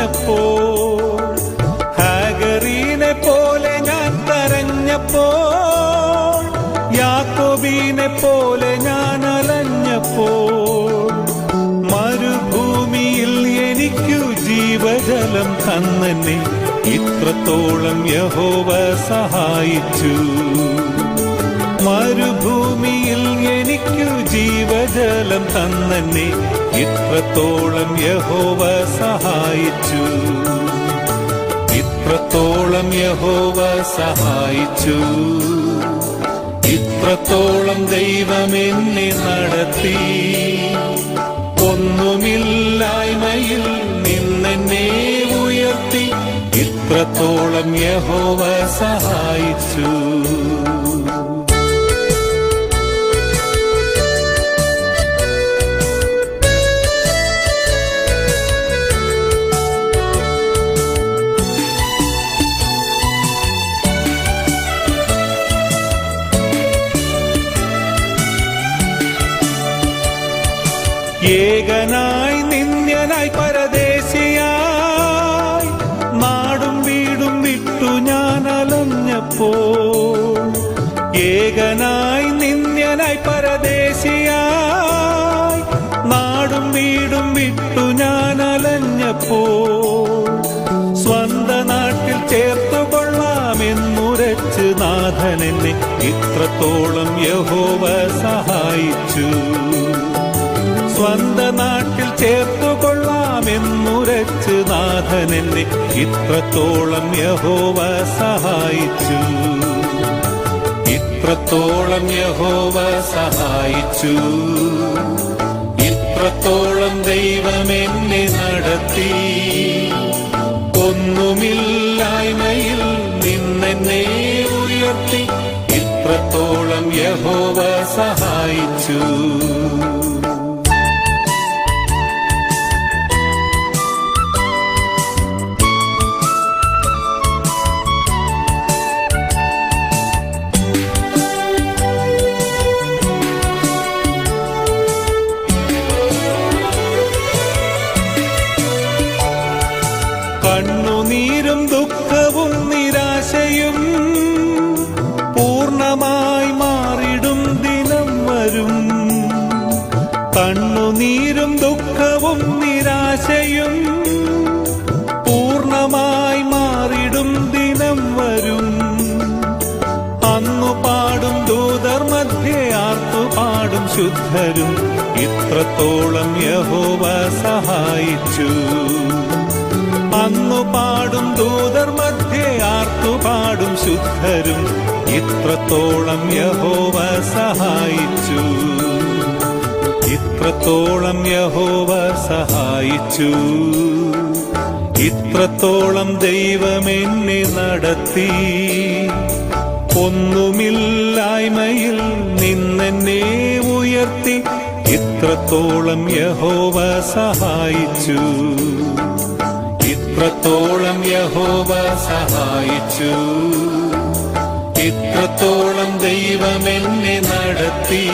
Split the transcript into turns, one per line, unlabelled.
അലഞ്ഞപ്പോ ഹാഗറീനെ പോലെ ഞാൻ കരഞ്ഞപ്പോ യാക്കോബീനെ പോലെ ഞാൻ അലഞ്ഞപ്പോൾ മരുഭൂമിയിൽ എനിക്കു ജീവജലം തന്നെ ഇത്രത്തോളം യഹോവ സഹായിച്ചു. മരുഭൂമിയിൽ എനിക്കു ജീവജലം തന്നെ ഇത്രത്തോളം യഹോവ സഹായിച്ചു. ഇത്രത്തോളം യഹോവ സഹായിച്ചു. ഇത്രത്തോളം ദൈവം എന്നെ നടത്തി. ഒന്നുമില്ലായ്മയിൽ നിന്നെന്നെ ഉയർത്തി. ഇത്രത്തോളം യഹോവ സഹായിച്ചു. ഏകനായി നിന്യനായി പരദേശിയായി. നാടും വീടും വിട്ടു ഞാൻ അലഞ്ഞപ്പോൾ. ഏകനായി നിന്യനായി പരദേശിയായി. നാടും വീടും വിട്ടു ഞാൻ അലഞ്ഞപ്പോൾ. സ്വന്ത നാട്ടിൽ ചേർത്തുകൊള്ളാമെന്നുരച്ച് നാഥനെന്നെ ഇത്രത്തോളം യഹോവ സഹായിച്ചു. സ്വന്ത നാട്ടിൽ ചേർത്തുകൊള്ളാമെന്നുരച്ച് നാഥൻ എന്നെ ഇത്രത്തോളം യഹോവ സഹായിച്ചു. ഇത്രത്തോളം യഹോവ സഹായിച്ചു. ഇത്രത്തോളം ദൈവം എന്നെ നടത്തി. ഒന്നുമില്ലായ്മയിൽ നിന്നെന്നെ ഉയർത്തി. ഇത്രത്തോളം യഹോവ സഹായിച്ചു. ശുദ്ധരും ഇത്രത്തോളം യഹോവ സഹായിച്ചു. അന്നു പാടും ദൂതർ മധ്യേ ആർത്തു പാടും ശുദ്ധരും ഇത്രത്തോളം യഹോവ സഹായിച്ചു. ഇത്രത്തോളം യഹോവ സഹായിച്ചു. ഇത്രത്തോളം ദൈവമെന്നെ നടത്തി. ഒന്നുമില്ലായ്മയിൽ ഇത്രത്തോളം യഹോവ സഹായിച്ചു. ഇത്രത്തോളം യഹോവ സഹായിച്ചു. ഇത്രത്തോളം ദൈവമെന്നെ നടത്തി.